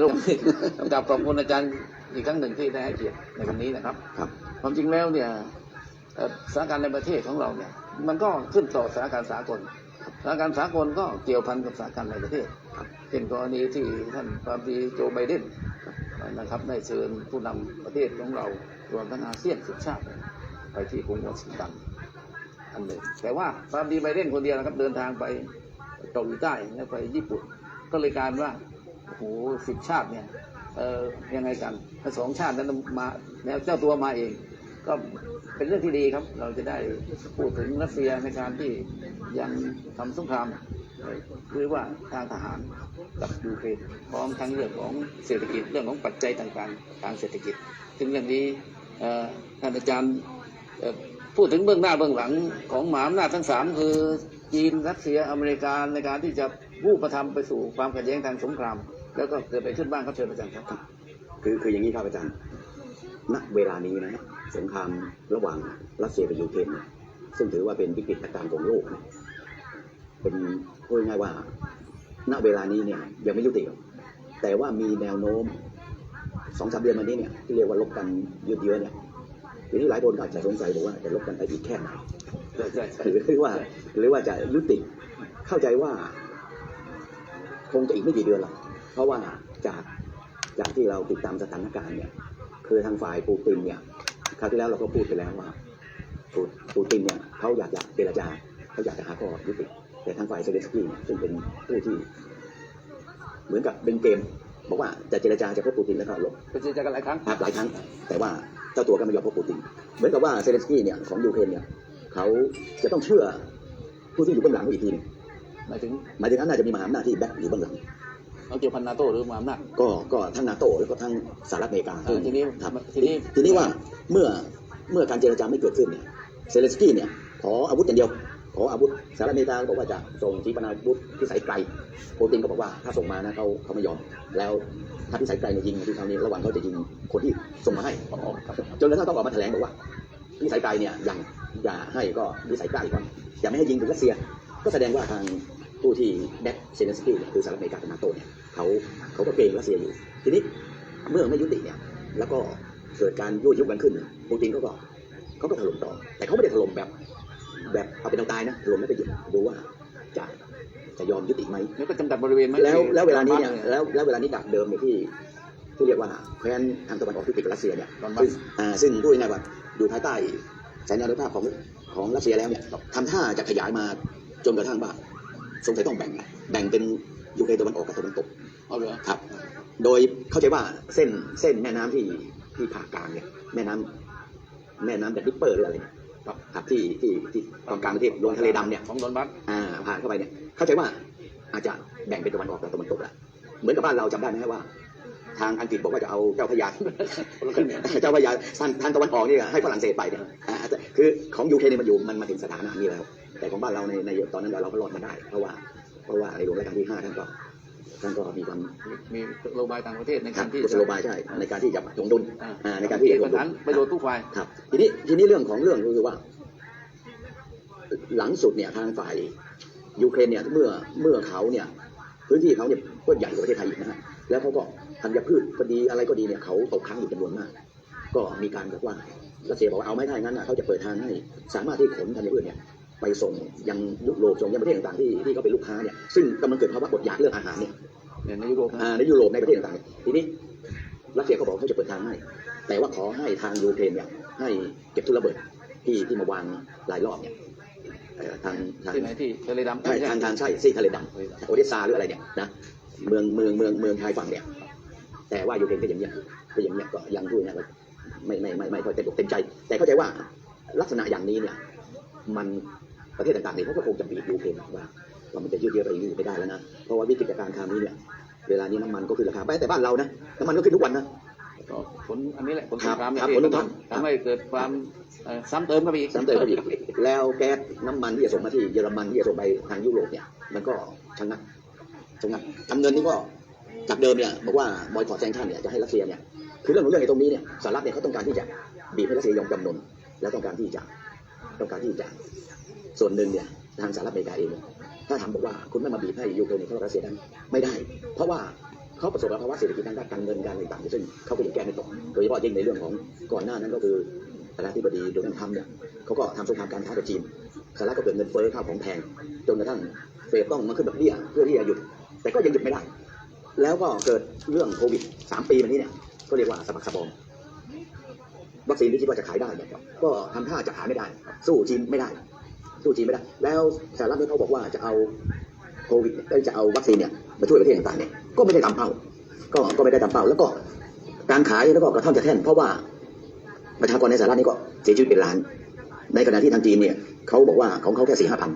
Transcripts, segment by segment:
ลงกราบขอบคุณอาจารย์อีกครั้งหนึ่งที่ได้ให้เกียรติในวันนี้นะครับ ครับ ความจริงแล้วเนี่ยเอ่อสถานการณ์ในประเทศของเราเนี่ย มันก็ขึ้นต่อสถานการณ์สากลสถานการณ์สากลก็เกี่ยวพันกับสถานการณ์ในประเทศเช่นกรณีที่ท่านปราบดีโจไบเดนนะครับได้เชิญผู้นำประเทศของเรารวมทั้งอาเซียนสิบชาติไปที่กรุงวอชิงตันอันหนึ่งแต่ว่าปราบดีไบเดนคนเดียวนะครับเดินทางไปเกาหลีใต้และไปญี่ปุ่น ก็เลยกลายเป็นว่า โอ้โหสิบชาติเนี่ยเออยังไงกันถ้าสองชาตินั้นมาแล้วเจ้าตัวมาเอง ก็เป็นเรื่องที่ดีครับ เราจะได้พูดถึงรัสเซียในการที่ยังทำสงครามหรือว่าทางทหารกับยูเครนพร้อมทั้งเรื่องของเศรษฐกิจเรื่องของปัจจัยต่างๆ ทางเศรษฐกิจ ซึ่งเรื่องนี้เอ่อท่านอาจารย์พูดถึงเบื้องหน้าเบื้องหลังของมหาอำนาจทั้งสามคือจีนรัสเซียอเมริกาในการที่จะ วูบประทำไปสู่ความขัดแย้งทางสงคราม แล้วก็เกิดไปขึ้นบ้างครับเชิญอาจารย์ครับคือคืออย่างนี้ครับอาจารย์ณเวลานี้นะสงครามระหว่างรัสเซียกับยูเครนเนี่ยซึ่งถือว่าเป็นวิกฤตการณ์ของโลกนะเป็นพูดง่ายๆว่า ณเวลานี้เนี่ยยังไม่ยุติหรอกแต่ว่ามีแนวโน้มสองสามเดือนมานี้เนี่ยที่เรียกว่าลบกันยืดเยื้อเนี่ยทีนี้หลายคนก็อาจจะสงสัยบอกว่าจะลบกันไปอีกแค่ไหนใช่ใช่ใช่หรือว่าหรือว่าจะยุติเข้าใจว่า คงจะอีกไม่กี่เดือนหรอกเพราะว่าจากจากที่เราติดตามสถานการณ์เนี่ยคือทางฝ่ายปูตินเนี่ยคราวที่แล้วเราก็พูดไปแล้วว่าปูปูตินเนี่ยเขาอยากจะเจรจาเขาอยากจะหาข้อยุติแต่ทางฝ่ายเซเลนสกี้เนี่ยซึ่งเป็นผู้ที่ เหมือนกับเป็นเกม บอกว่าจะเจรจาจะพบปูตินแล้วก็หลบไปเจอกันหลายครั้งครับหลายครั้ง แต่ว่าเจ้าตัวก็ไม่ยอมพบปูติน เหมือนกับว่าเซเลนสกี้เนี่ยของยูเครนเนี่ยเขาจะต้องเชื่อผู้ที่อยู่เบื้องหลังอีกทีหนึง หมายถึงหมายถึงเขาน่าจะมีมหาอำนาจที่แบ็คอยู่เบื้องหลังเอาเกี่ยวพันนาโต้หรือมหาอำนาจก็ก็ทั้งนาโต้แล้วก็ทั้งสหรัฐอเมริกาเออทีนี้ครับทีนี้ทีนี้ว่าเมื่อเมื่อการเจรจาไม่เกิดขึ้นเนี่ยเซเลนสกี้เนี่ยขออาวุธอย่างเดียวขออาวุธสหรัฐอเมริกาบอกว่าจะส่งขีปนาวุธพิสัยไกลโปรตินก็บอกว่าถ้าส่งมานะเขาเขาไม่ยอม แล้วถ้าพิสัยไกลเนี่ยยิงมาที่เขานี่ระหว่างเขาจะยิงคนที่ส่งมาให้อ๋อครับจนกระทั่งต้องออกมาแถลงบอกว่าพิสัยไกลเนี่ยยังอย่าให้ก็พิสัยใกล้ก่อนอย่าไม่ให้ยิงถึงรัสเซีย ก็แสดงว่าทางผู้ที่แบ็คเซเลนสกี้เนี่ยคือสหรัฐอเมริกากับนาโตเนี่ยเขาเขาก็เกรงรัสเซียอยู่ ทีนี้เมื่อไม่ยุติเนี่ยแล้วก็เกิดการยั่วยุกันขึ้นเนี่ยปูตินเขาก็เขาก็ถล่มต่อ แต่เขาไม่ได้ถล่มแบบ แบบเอาเป็นเอาตายนะถล่มแล้วก็หยุดดูว่าจะจะยอมยุติไหมแล้วก็จำกัดบริเวณไหมแล้วที่แล้วเวลานี้เนี่ยบ้แล้วแล้วเวลานี้ดักเดิมเนี่ยที่ที่เรียกว่าแคว้นทางตะวันออกที่ติดกับรัสเซียเนี่ยดอนบัสซึ่งอ่าซึ่งพูดง่ายๆว่าอยู่ภายใต้สัญญาณุภาพของของรัสเซียแล้วเนี่ยทำท่าจะขยายมา จนกระทั่งว่าสงสัยต้องแบ่งแบ่งเป็นยูเครนตะวันออกกับตะวันตกเอาเหรอครับ โดยเข้าใจว่าเส้นเส้นแม่น้ำที่ที่ผ่ากลางเนี่ยแม่น้ำแม่น้ำแบบดิปเปอร์หรืออะไรเนี่ยครับครับที่ที่ที่ตอนกลางประเทศลงทะเลดำเนี่ยของดอนบัสอ่าผ่านเข้าไปเนี่ย เข้าใจว่าอาจจะแบ่งเป็นตะวันออกกับตะวันตกละเหมือนกับบ้านเราจำได้ไหมว่า ทางอังกฤษบอกว่าจะเอาเจ้าพระยาคนละครึ่งเนี่ยเจ้าพระยาทางทางตะวันออกนี่ให้ฝรั่งเศสไปเนี่ยอ่าแต่คือของยูเครนเนี่ยมันอยู่มันมาถึงสถานะนี้แล้ว แต่ของบ้านเราในในตอนนั้นเราก็รอดมาได้ เพราะว่าเพราะว่าในหลวงรัชกาลที่ห้าท่านก็ท่านก็มีความมีโลบายต่างประเทศในการที่กุศโลบายใช่ในการที่จะถวงดุลอ่าอ่าในการที่จะถวปังญดุลหาประโยชน์ทุกฝ่ายครับ ทีนี้ทีนี้เรื่องของเรื่องก็คือว่า หลังสุดเนี่ยทางฝ่ายยูเครนเนี่ยเมื่อเมื่อเขาเนี่ยพื้นที่เขาเนี่ยก็ใหญ่กว่าประเทศไทยอีกนะฮะแล้วเขาก็ธัญพืชก็ดีอะไรก็ดีเนี่ยเขาตกค้างอยู่จำนวนมาก ก็มีการบอกว่ารัสเซียบอกว่าเอาไม่ได้งั้นนะเขาจะเปิดทางให้สามารถที่ขนธัญพืชเนี่ย ไปส่งยังยุโรปส่งยังประเทศต่างๆที่ที่เขาเป็นลูกค้าเนี่ยซึ่งกำลังเกิดภาวะอดอยากเรื่องอาหารเนี่ยเนี่ยในยุโรปนะอ่าในยุโรปในประเทศต่างๆเนี่ยทีนี้รัสเซียก็บอกเขาจะเปิดทางให้แต่ว่าขอให้ทางยูเครนเนี่ยให้เก็บทุนระเบิดที่ที่มาวางหลายรอบเนี่ยเอ่อทางทางที่ไหนที่ทะเลดำใช่ทางทางใช่ซีกทะเลดำโอเดสซาหรืออะไรเนี่ยนะเมืองเมืองเมืองเมืองชายฝั่งเนี่ยแต่ว่ายูเครนก็อย่างเงี้ยก็อย่างเงี้ยก็ยังพูดนะว่าไม่ไม่ไม่ไม่ค่อยเต็มอกเต็มใจ แต่เข้าใจว่าลักษณะอย่างนี้เนี่ยมัน ประเทศต่างๆเนี่ยเขาก็คงจะบีบยูเครนว่าว่ามันจะยืดเยื้อไปอย่างนี้ไม่ได้แล้วนะเพราะว่าวิกฤตการณ์คราวนี้เนี่ยเวลานี้น้ำมันก็ขึ้นราคาไปแต่บ้านเรานะน้ำมันก็ขึ้นทุกวันนะก็ผลอันนี้แหละผลคสรับงครามครับเนี่ยผลสงครามทำให้เกิดความเอ่อซ้ำเติมเข้าไปอีกซ้ำเติมเข้าไปอีกแล้วแก๊สน้ำมันที่จะส่งมาที่เยอรมันที่จะส่งไปทางยุโรปเนี่ยมันก็ชะงักชะงักทำเงินนี่ก็จากเดิมเนี่ยบอกว่าบอยคอรแซงชั่นเนี่ยจะให้รัสเซียเนี่ยคือเรื่องของเรื่องในตรงนี้เนี่ยสหรัฐเนี่ยเขาต้องการที่จะบีบให้รัสเซียยอมจำนนแล้วต้องการที่จะ ต้องการที่จะส่วนหนึ่งเนี่ยทางสหรัฐอเมริกาเองถ้าถามบอกว่าคุณไม่มาบีบให้ยูเครนเนี่ยเขารัสเซียได้ไม่ได้ เพราะว่าเขาประสบกับภาวะเศรษฐกิจทางด้านการเงินการต่างๆซึ่งเขาก็ยังแก้ไม่ตกโดยเฉพาะยิ่งในเรื่องของก่อนหน้านั้นก็คือประธานาธิบดีโดนัลด์ทรัมป์เนี่ยเขาก็ทำสงครามการค้ากับจีนสหรัฐก็เกิดเงินเฟ้อข้าวของแพงจนกระทั่งเฟดต้องมาขึ้นดอกเบี้ยเพื่อที่จะหยุด แต่ก็ยังหยุดไม่ได้ แล้วก็เกิดเรื่องโควิดสามปีมานี้เนี่ยก็เรียกว่าสะบักสบอม วัคซีนที่คิดว่าจะขายได้เนี่ยก็ทำท่าจะขายไม่ได้ สู้จีนไม่ได้ สู้จีนไม่ได้ แล้วสหรัฐเนี่ยเขาบอกว่าจะเอาโควิดจะเอาวัคซีนเนี่ยมาช่วยประเทศต่างๆเนี่ยก็ไม่ได้ตามเป้าก็ก็ไม่ได้ตามเป้าแล้วก็การขายแล้วก็กระท่อนจะแท่นเพราะว่าประชากรในสหรัฐนี่ก็เสียชีวิตเป็นล้าน ในขณะที่ทางจีนเนี่ยเขาบอกว่าของเขาแค่สี่ห้าพัน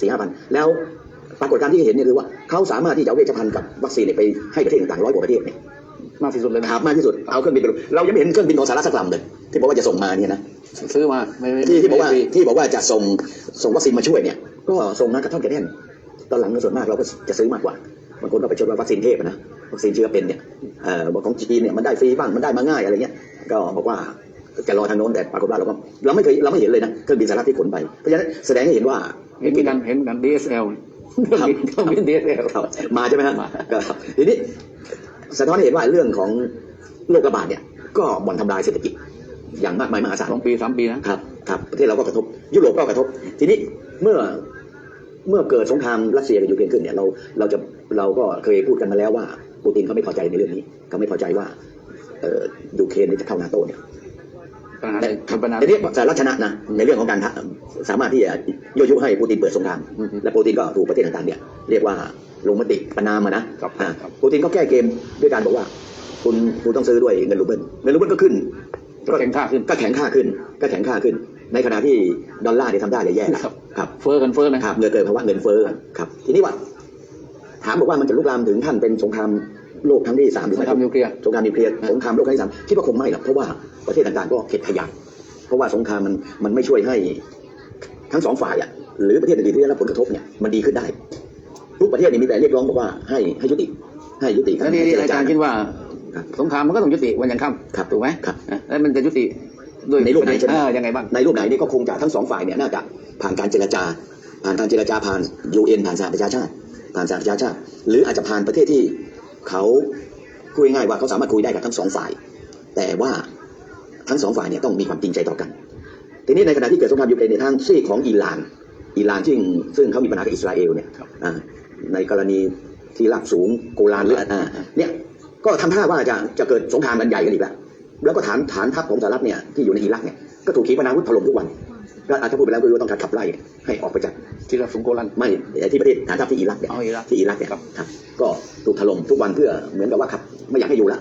สี่ห้าพันแล้วปรากฏการณ์ที่เห็นเนี่ยคือว่าเขาสามารถที่จะเวชภัณฑ์กับวัคซีนเนี่ยไปให้ประเทศต่างๆร้อยกว่าประเทศเนี่ย มากที่สุดเลยนะหามากที่สุดเอาเครื่องบินไปลงเรายังไม่เห็นเครื่องบินของสหรัฐสักลำเลยที่บอกว่าจะส่งมาเนี่ยนะซื้อมาไม่ไม่ที่ที่บอกว่าไม่ฟรีที่บอกว่าจะส่งส่งวัคซีนมาช่วยเนี่ย ก็ส่งมากระท่อนกระแท่นตอนหลังส่วนมากเราก็จะซื้อมากกว่าบางคนก็ไปชดว่าวัคซีนเทพอะนะวัคซีนเชื้อเป็นเนี่ยเอ่อบอกของจีนเนี่ยมันได้ฟรีบ้างมันได้มาง่ายอะไรเงี้ยก็บอกว่าจะรอทางโน้นแต่ปรากฏว่าเราก็เราไม่เคยเราไม่เห็นเลยนะเครื่องบินสหรัฐที่ขนไปเพราะฉะนั้นแสดงให้เห็นว่าเห็นเหมือนกันเห็นเหมือนกัน DSL เครื่องบินเครื่องบิน DSL ครับมาใช่ไหมฮะมาก็ครับทีนี้ สะท้อนให้เห็นว่าเรื่องของโรคระบาดเนี่ยก็บ่อนทำลายเศรษฐกิจอย่างมากมายมหาศาลสองปีสามปีนะครับครับประเทศเราก็กระทบ ยุโรปก็กระทบ ทีนี้เมื่อเมื่อเกิดสงครามรัสเซียกับยูเครนขึ้นเนี่ยเราเราจะเราก็เคยพูดกันมาแล้วว่าปูตินเขาไม่พอใจในเรื่องนี้เขาไม่พอใจว่าเอ่อยูเครนนี่จะเข้านาโต้เนี่ย ปัญหาแต่เป็นปัญหาทีนี้สหรัฐชนะนะในเรื่องของการทะสามารถที่จะยั่วยุให้ปูตินเปิดสงครามอืมและปูตินก็ถูกประเทศต่างๆเนี่ยเรียกว่าลงมติประนามอะนะครับอ่าครับปูตินก็แก้เกมด้วยการบอกว่า คุณคุณต้องซื้อด้วยเงินรูเบิลเงินรูเบิลก็ขึ้นก็แข็งค่าขึ้นก็แข็งค่าขึ้นก็แข็งค่าขึ้น ในขณะที่ดอลลาร์เนี่ยทำได้เลยแย่แล้วครับครับเฟ้อกันเฟ้อนะครับเงินเกินภาวะเงินเฟ้อครับทีนี้ว่าถามบอกว่ามันจะลุกลามถึงขั้นเป็นสงคราม โลกครั้งที่สามหรือสงไม่ครามนิวเคลียร์สงครามนิวเคลียร์สงครามโลกครั้งที่สามคิดว่าคงไม่หรอกเพราะว่าประเทศต่างๆก็เข็ดขยันเพราะว่าสงครามมันมันไม่ช่วยให้ทั้งสองฝ่ายอะหรือประเทศอื่นๆที่ได้รับผลกระทบเนี่ยมันดีขึ้นได้ ทุกประเทศนี่มีแต่เรียกร้องบอกว่าให้ให้ยุติให้ยุติแล้วนี่นี่อาจารย์คิดว่าครับสงครามมันก็ต้องยุติวันยังค่ำครับถูกไหมครับอะแล้วมันจะยุติด้วยในรูปไหนใช่ไหมเออยังไงบ้างในรูปไหนนี่ก็คงจะทั้งสองฝ่ายเนี่ยน่าจะผ่านการเจรจา ผ่านการเจรจาผ่านยูเอ็นผ่านสหประชาชาติผ่านสหประชาชาติ หรืออาจจะผ่านประเทศที่ เขาคุยง่ายๆว่าเขาสามารถคุยได้กับทั้งสองฝ่าย แต่ว่าทั้งสองฝ่ายเนี่ยต้องมีความจริงใจต่อกัน ทีนี้ในขณะที่เกิดสงครามยูเครนในทางซีกของอิหร่าน อิหร่านซึ่งซึ่งเขามีปัญหากับอิสราเอลเนี่ยครับอ่าในกรณีที่ราบสูงโกลานหรืออ่าเนี่ยก็ทำท่าว่าจะจะเกิดสงครามกันใหญ่กันอีกแล้วแล้วก็ฐานฐานทัพของสหรัฐเนี่ยที่อยู่ในอิรักเนี่ยก็ถูกขีปนาวุธถล่มทุกวัน ก็อาจจะพูดไปแล้วก็คือว่าต้องการขับไล่ให้ออกไปจากที่เราสงโกลัน ไม่ที่ประเทศฐานทัพที่อิรักเนี่ยอ๋ออิรัก ที่อิรักเนี่ยครับครับก็ถูกถล่มทุกวันเพื่อเหมือนกับว่าครับไม่อยากให้อยู่ละ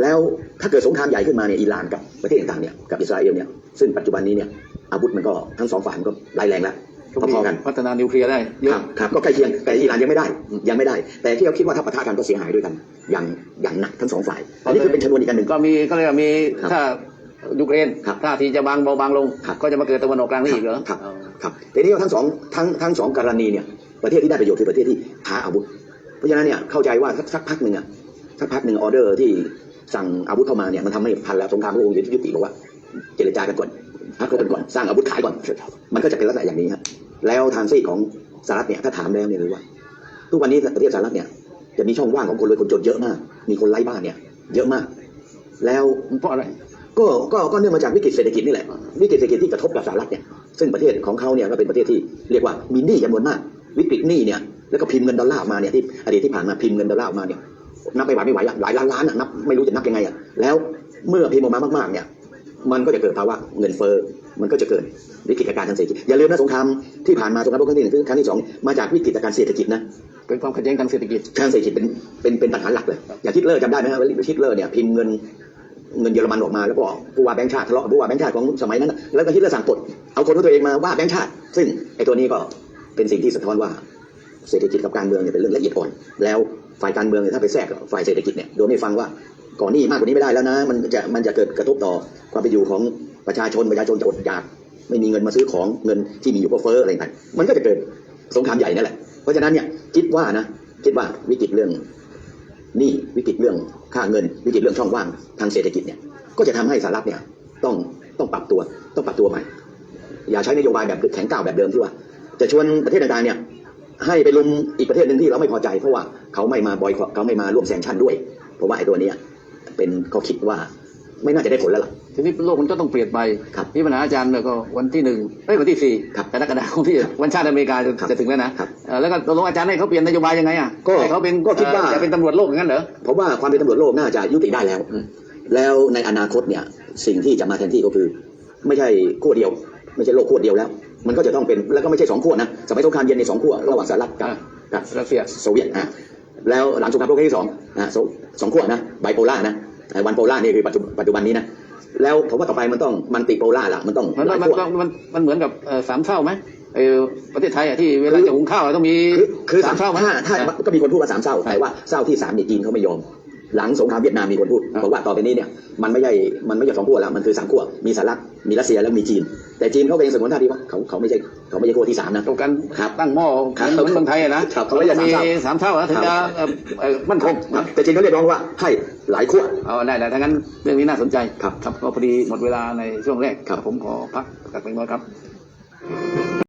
แล้วถ้าเกิดสงครามใหญ่ขึ้นมาเนี่ยอิหร่านกับประเทศต่างๆเนี่ยกับอิสราเอลเนี่ยซึ่งปัจจุบันนี้เนี่ยอาวุธมันก็ทั้งสองฝ่ายมันก็ร้ายแรงแล้วพอๆกันพัฒนานิวเคลียร์ได้เยคอะรับครับก็ใกล้เคียงแต่อิหร่านยังไม่ได้ยังไม่ได้ แต่ที่เขาคิดว่าถ้าปะทะกันก็เสียหายด้วยกัน อย่างอย่างหนักทั้งสองฝ่ายอันนี้คือเป็นชนวนอีกอันหนึ่ง ก็มีก็เลยกว่ามีครับ ถ้า ยูเครนครับท่าทีจะบางเบาบางลงครับก็จะมาเกิดตะวันออกกลางนี่อีกเหรอครับเอาครับแต่นี่ว่าทั้งสองทั้งทั้งสองกรณีเนี่ยประเทศที่ได้ประโยชน์คือประเทศที่พาอาวุธ เพราะฉะนั้นเนี่ยเข้าใจว่าสักสักพักหนึ่งอะสักพักหนึ่งออเดอร์ที่สั่งอาวุธเข้ามาเนี่ยมันทำให้พันแล้วสงครามโลกยุยุติบอกว่า เจรจากันก่อนพักรบกันก่อนสร้างอาวุธขายก่อน มันก็จะเป็นลักษณะอย่างนี้ครับแล้วทางซีกของสหรัฐเนี่ยถ้าถามแล้วเนี่ยรู้ว่า ทุกวันนี้ประเทศสหรัฐเนี่ยจะมีช่องว่างของคนรวยคนจนเยอะมาก มีคนไร้บ้านเนี่ย เยอะมาก แล้วเพราะอะไร ก็ก็ก็เนื่องมาจากวิกฤตเศรษฐกิจนี่แหละวิกฤตเศรษฐกิจที่กระทบกับสหรัฐเนี่ยซึ่งประเทศของเขาเนี่ยก็เป็นประเทศที่เรียกว่ามีหนี้จำนวนมาก วิกฤตหนี้เนี่ยแล้วก็พิมพ์เงินดอลลาร์ออกมาเนี่ยที่อดีตที่ผ่านมาพิมพ์เงินดอลลาร์ออกมาเนี่ยนับไม่ไหวไม่ไหวอะหลายล้านล้านอะนับไม่รู้จะนับยังไงอะแล้วเมื่อพิมพ์ออกมามากๆเนี่ยมันก็จะเกิดภาวะเงินเฟ้อมันก็จะเกิดวิกฤตการทางเศรษฐกิจอย่าลืมนะสงครามที่ผ่านมาสงครามโลกครั้งที่หนึ่งครั้งที่สองมาจากวิกฤตการเศรษฐกิจนะเป็นความขัดแย้งทางเศรษฐกิจทางเศรษฐกิจเป็นเป็นเป็นปัญหาหลักเลย อย่างฮิตเลอร์จำได้ไหมครับว่าฮิตเลอร์เนี่ยพิมพ์เงิน เงินเยอรมันออกมาแล้วก็ผู้ว่าแบงค์ชาติทะเลาะกับผู้ว่าแบงค์ชาติของสมัยนั้น แล้วก็ฮิตเลอร์สั่งปลดเอาคนของตัวเองมาว่าแบงค์ชาติ ซึ่งไอ้ตัวนี้ก็เป็นสิ่งที่สะท้อนว่าเศรษฐกิจกับการเมืองเนี่ยเป็นเรื่องละเอียดอ่อน แล้วฝ่ายการเมืองเนี่ยถ้าไปแทรกฝ่ายเศรษฐกิจเนี่ยโดยไม่ฟังว่าก่อนนี้มากกว่านี้ไม่ได้แล้วนะ มันจะมันจะเกิดกระทบต่อความเป็นอยู่ของประชาชนประชาชนจะอดอยาก ไม่มีเงินมาซื้อของเงินที่มีอยู่ก็เฟ้ออะไรต่างมันก็จะเกิดสงครามใหญ่นั่นแหละเพราะฉะนั้นเนี่ยคิดว่านะคิดว่าวิกฤตเรื่อง นี่วิกฤตเรื่องค่าเงิน วิกฤตเรื่องช่องว่างทางเศรษฐกิจเนี่ยก็จะทำให้สหรัฐเนี่ยต้องต้องปรับตัวต้องปรับตัวใหม่ อย่าใช้นโยบายแบบแข็งก้าวแบบเดิมที่ว่า จะชวนประเทศต่างๆเนี่ยให้ไปลุมอีกประเทศหนึ่งที่เราไม่พอใจเพราะว่าเขาไม่มาบอยเขาไม่มาร่วมแซงชั่นด้วย เพราะว่าไอ้ตัวนี้เป็นเขาคิดว่าไม่น่าจะได้ผลแล้วล่ะ ทีนี้โลกมันก็ต้องเปลี่ยนไปครับนี่ปัญหาอาจารย์เนี่ยก็วันที่หนึ่งเอ้ยวันที่สี่ครับกรกฎาคมที่วันชาติอเมริกาจะครับจะถึงแล้วนะครับเอ่อแล้วก็ตกลงอาจารย์ให้เขาเปลี่ยนนโยบายยังไงอะก็ให้เขาเป็นก็คิดว่าเอ่อจะเป็นตำรวจโลกอย่างนั้นเหรอเพราะว่าความเป็นตำรวจโลกน่าจะยุติได้แล้ว แล้วในอนาคตเนี่ยสิ่งที่จะมาแทนที่ก็คือ ไม่ใช่ขั้วเดียว ไม่ใช่โลกขั้วเดียวแล้ว มันก็จะต้องเป็นแล้วก็ไม่ใช่สองขั้วนะสมัยสงครามเย็นในสองขั้วระหว่างสหรัฐกับอ่ากับรัสเซียโซเวียตอะแล้วหลังสงครามโลกครั้งที่สองนะโซสองขั้วนะไบโพล่านะวันโพล่านี่คือปัจจุปัจจุบันนี้นะ แล้วผมว่าต่อไปมันต้องมันติโพล่าละมันต้องมันหลายมันขั้วมันมันมันเหมือนกับเอ่อสามเท่าไหมเออประเทศไทยอะที่เวลาจะหุงข้าวต้องมีคือคือสามเท่าไหม ถ้าถ้าก็มีคนพูดว่าสามเศร้าแต่ว่าเศร้าที่สามเนี่ยจีนเขาไม่ยอม หลังสงครามเวียดนามมีคนพูดครับบอกว่าต่อไปนี้เนี่ยมันไม่ใช่มันไม่ใช่สองขั้วแล้วมันคือสามขั้วมีสหรัฐมีรัสเซียแล้วมีจีน แต่จีนเขาเป็นสมมติท่าทีว่าเขาเขาไม่ใช่เขาไม่ใช่ขั้วที่สามนะตรงกันครับตั้งหม้อครับเหมือนเมืองไทยอะนะครับเขาไม่ใช่มีสามเท่าสามเท่าแล้วถึงครัจะบเอ่อเอ่อมั่นคงครับแต่จีนเขาเรียกร้องว่าให้หลายขั้วเอาได้แล้วถ้างั้นเรื่องนี้น่าสนใจครับครับก็พอดีหมดเวลาในช่วงแรกครับผมขอพักจากเป็นน้อยครับ